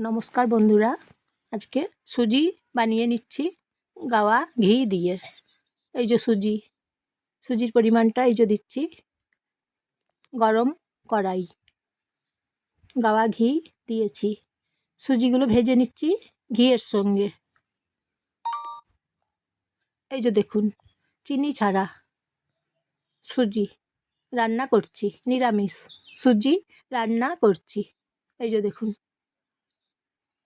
নমস্কার বন্ধুরা, আজকে সুজি বানিয়ে নিচ্ছি, গাওয়া ঘি দিয়ে। এই যে সুজি, সুজির পরিমাণটা এই যে দিচ্ছি। গরম কড়াই, গাওয়া ঘি দিয়েছি। সুজিগুলো ভেজে নিচ্ছি ঘিয়ের সঙ্গে। এই যে দেখুন, চিনি ছাড়া সুজি রান্না করছি, নিরামিষ। সুজি রান্না করছি। এই যে দেখুন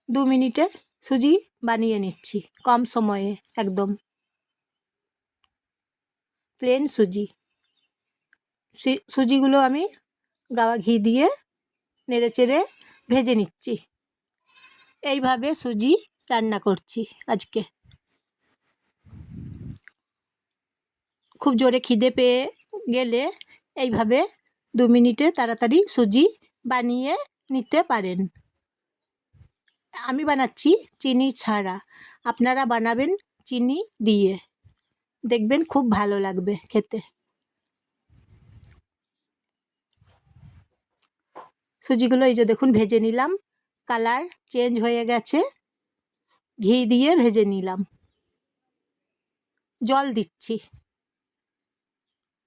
দু মিনিটে সুজি বানিয়ে নিচ্ছি, কম সময়ে, একদম। প্লেন সুজি। সুজিগুলো আমি গাওয়া ঘি দিয়ে নেড়ে চেড়ে ভেজে নিচ্ছি। এইভাবে সুজি রান্না করছি আজকে। খুব জোরে খিদে পেয়ে গেলে এইভাবে দু মিনিটে তাড়াতাড়ি সুজি বানিয়ে নিতে পারেন। আমি বানাচ্ছি চিনি ছাড়া। আপনারা বানাবেন চিনি দিয়ে। দেখবেন খুব ভালো লাগবে খেতে। সুজিগুলো এই যে দেখুন ভেজে নিলাম। কালার চেঞ্জ হয়ে গেছে। ঘি দিয়ে ভেজে নিলাম। জল দিচ্ছি।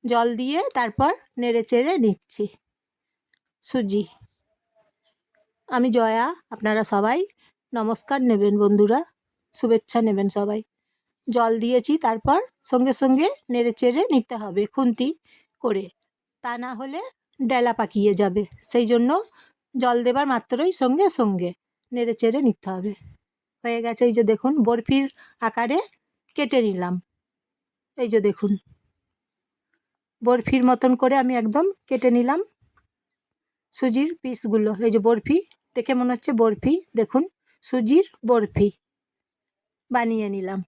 জল দিয়ে তারপর নেড়ে চেড়ে নিচ্ছি। সুজি। আমি জয়া, আপনারা সবাই। নমস্কার নেবেন বন্ধুরা। শুভেচ্ছা নেবেন সবাই। জল দিয়েছি, তারপর সঙ্গে সঙ্গে নেড়ে চেড়ে নিতে হবে খুন্তি করে। তা না হলে ডেলা পাকিয়ে যাবে। সেই জন্য জল দেবার মাত্রই সঙ্গে সঙ্গে নেড়ে চেড়ে নিতে হবে। হয়ে গেছে, এই যে দেখুন, বরফির আকারে কেটে নিলাম। এই যে দেখুন। বরফির মতন করে আমি একদম কেটে নিলাম। সুজির পিসগুলো এই যে বরফি দেখে মনে হচ্ছে বরফি। দেখুন, সুজির বরফি। বানিয়ে নিলাম।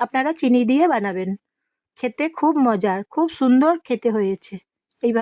আপনারা চিনি দিয়ে বানাবেন। খেতে খুব মজার, খুব সুন্দর খেতে হয়েছে।